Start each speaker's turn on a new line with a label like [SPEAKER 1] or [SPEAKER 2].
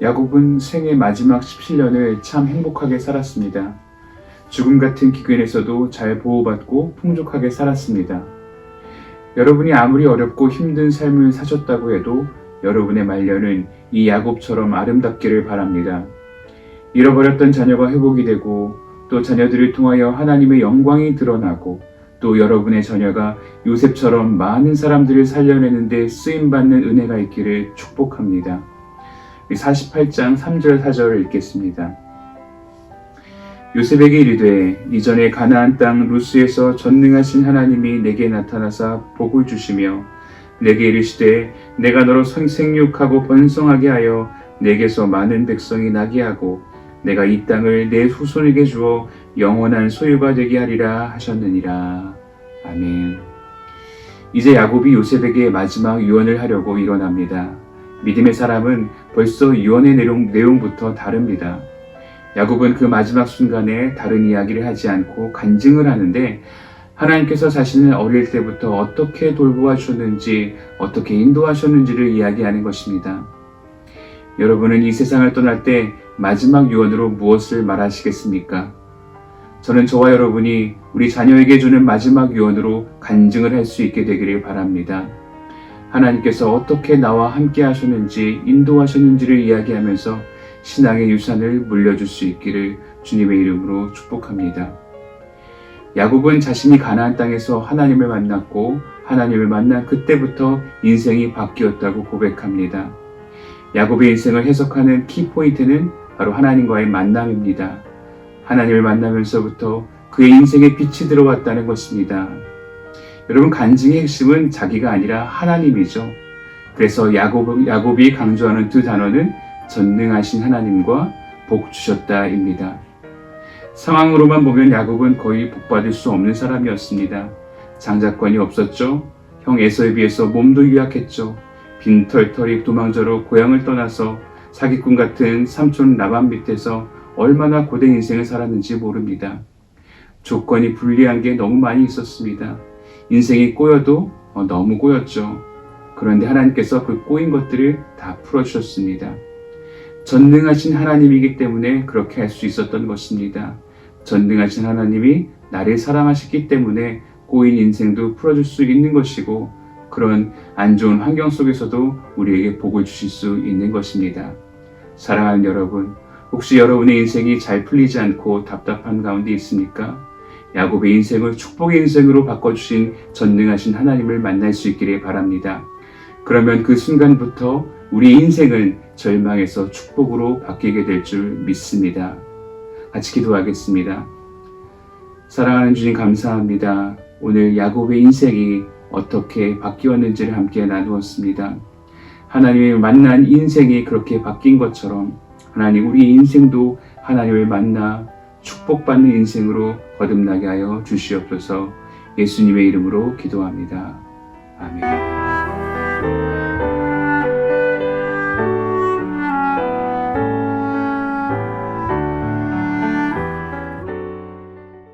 [SPEAKER 1] 야곱은 생애 마지막 17년을 참 행복하게 살았습니다. 죽음 같은 기근에서도 잘 보호받고 풍족하게 살았습니다. 여러분이 아무리 어렵고 힘든 삶을 사셨다고 해도 여러분의 말년은 이 야곱처럼 아름답기를 바랍니다. 잃어버렸던 자녀가 회복이 되고 또 자녀들을 통하여 하나님의 영광이 드러나고 또 여러분의 자녀가 요셉처럼 많은 사람들을 살려내는데 쓰임받는 은혜가 있기를 축복합니다. 48장 3절 4절을 읽겠습니다. 요셉에게 이르되 이전에 가나안 땅 루스에서 전능하신 하나님이 내게 나타나사 복을 주시며 내게 이르시되 내가 너로 생육하고 번성하게 하여 내게서 많은 백성이 나게 하고 내가 이 땅을 내 후손에게 주어 영원한 소유가 되게 하리라 하셨느니라. 아멘. 이제 야곱이 요셉에게 마지막 유언을 하려고 일어납니다. 믿음의 사람은 벌써 유언의 내용, 내용부터 다릅니다. 야곱은 그 마지막 순간에 다른 이야기를 하지 않고 간증을 하는데 하나님께서 자신을 어릴 때부터 어떻게 돌보아 주셨는지, 어떻게 인도하셨는지를 이야기하는 것입니다. 여러분은 이 세상을 떠날 때 마지막 유언으로 무엇을 말하시겠습니까? 저는 저와 여러분이 우리 자녀에게 주는 마지막 유언으로 간증을 할 수 있게 되기를 바랍니다. 하나님께서 어떻게 나와 함께 하셨는지, 인도하셨는지를 이야기하면서 신앙의 유산을 물려줄 수 있기를 주님의 이름으로 축복합니다. 야곱은 자신이 가나안 땅에서 하나님을 만났고 하나님을 만난 그때부터 인생이 바뀌었다고 고백합니다. 야곱의 인생을 해석하는 키포인트는 바로 하나님과의 만남입니다. 하나님을 만나면서부터 그의 인생에 빛이 들어왔다는 것입니다. 여러분 간증의 핵심은 자기가 아니라 하나님이죠. 그래서 야곱, 야곱이 강조하는 두 단어는 전능하신 하나님과 복 주셨다입니다. 상황으로만 보면 야곱은 거의 복받을 수 없는 사람이었습니다. 장자권이 없었죠. 형 에서에 비해서 몸도 유약했죠. 빈털털이 도망자로 고향을 떠나서 사기꾼 같은 삼촌 라반 밑에서 얼마나 고된 인생을 살았는지 모릅니다. 조건이 불리한 게 너무 많이 있었습니다. 인생이 꼬여도 어, 너무 꼬였죠. 그런데 하나님께서 그 꼬인 것들을 다 풀어주셨습니다. 전능하신 하나님이기 때문에 그렇게 할 수 있었던 것입니다. 전능하신 하나님이 나를 사랑하셨기 때문에 꼬인 인생도 풀어줄 수 있는 것이고 그런 안 좋은 환경 속에서도 우리에게 복을 주실 수 있는 것입니다. 사랑하는 여러분, 혹시 여러분의 인생이 잘 풀리지 않고 답답한 가운데 있습니까? 야곱의 인생을 축복의 인생으로 바꿔주신 전능하신 하나님을 만날 수 있기를 바랍니다. 그러면 그 순간부터 우리 인생은 절망에서 축복으로 바뀌게 될 줄 믿습니다. 같이 기도하겠습니다. 사랑하는 주님 감사합니다. 오늘 야곱의 인생이 어떻게 바뀌었는지를 함께 나누었습니다. 하나님을 만난 인생이 그렇게 바뀐 것처럼 하나님 우리 인생도 하나님을 만나 축복받는 인생으로 거듭나게 하여 주시옵소서 예수님의 이름으로 기도합니다. 아멘.